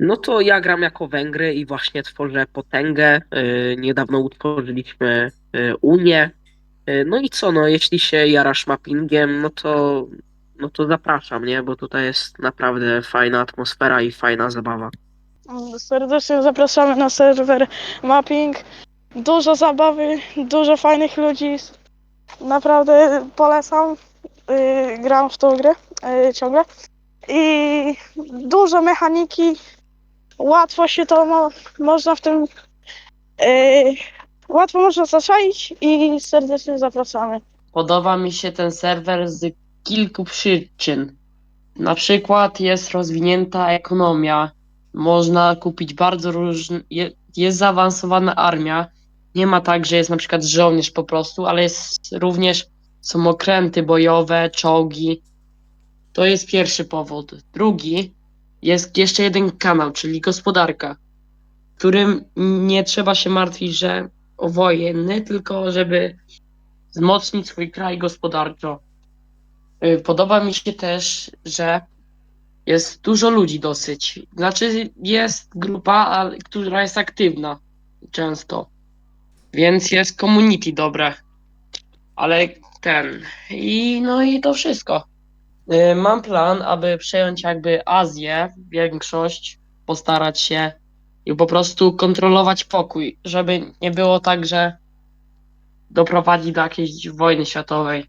No to ja gram jako Węgry i właśnie tworzę potęgę. Y, Niedawno utworzyliśmy y, Unię. Y, No i co, no jeśli się jarasz mappingiem, no to, no to zapraszam, nie? Bo tutaj jest naprawdę fajna atmosfera i fajna zabawa. Serdecznie zapraszamy na serwer Mapping. Dużo zabawy, dużo fajnych ludzi. Naprawdę polecam. Yy, gram w tą grę yy, ciągle. I dużo mechaniki. Łatwo się to mo- można w tym. Yy, łatwo można zaczaić i serdecznie zapraszamy. Podoba mi się ten serwer z kilku przyczyn. Na przykład jest rozwinięta ekonomia, można kupić bardzo różne, je- jest zaawansowana armia. Nie ma tak, że jest na przykład żołnierz po prostu, ale jest również są okręty bojowe, czołgi. To jest pierwszy powód. Drugi jest jeszcze jeden kanał, czyli gospodarka, którym nie trzeba się martwić, że o wojenny, tylko żeby wzmocnić swój kraj gospodarczo. Y, Podoba mi się też, że jest dużo ludzi dosyć. Znaczy jest grupa, która jest aktywna często. Więc jest community dobre. Ale ten. I no i to wszystko. Y, Mam plan, aby przejąć jakby Azję, większość, postarać się i po prostu kontrolować pokój, żeby nie było tak, że doprowadzi do jakiejś wojny światowej.